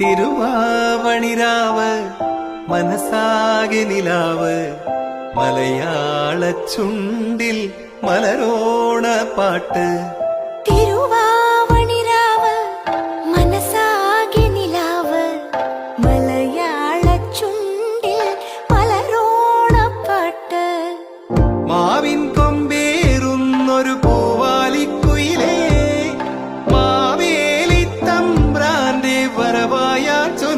തിരുവാവണിരാവ് മനസാകെ നിലാവ്. മലയാള ചുണ്ടിൽ മലരോണ പാട്ട്.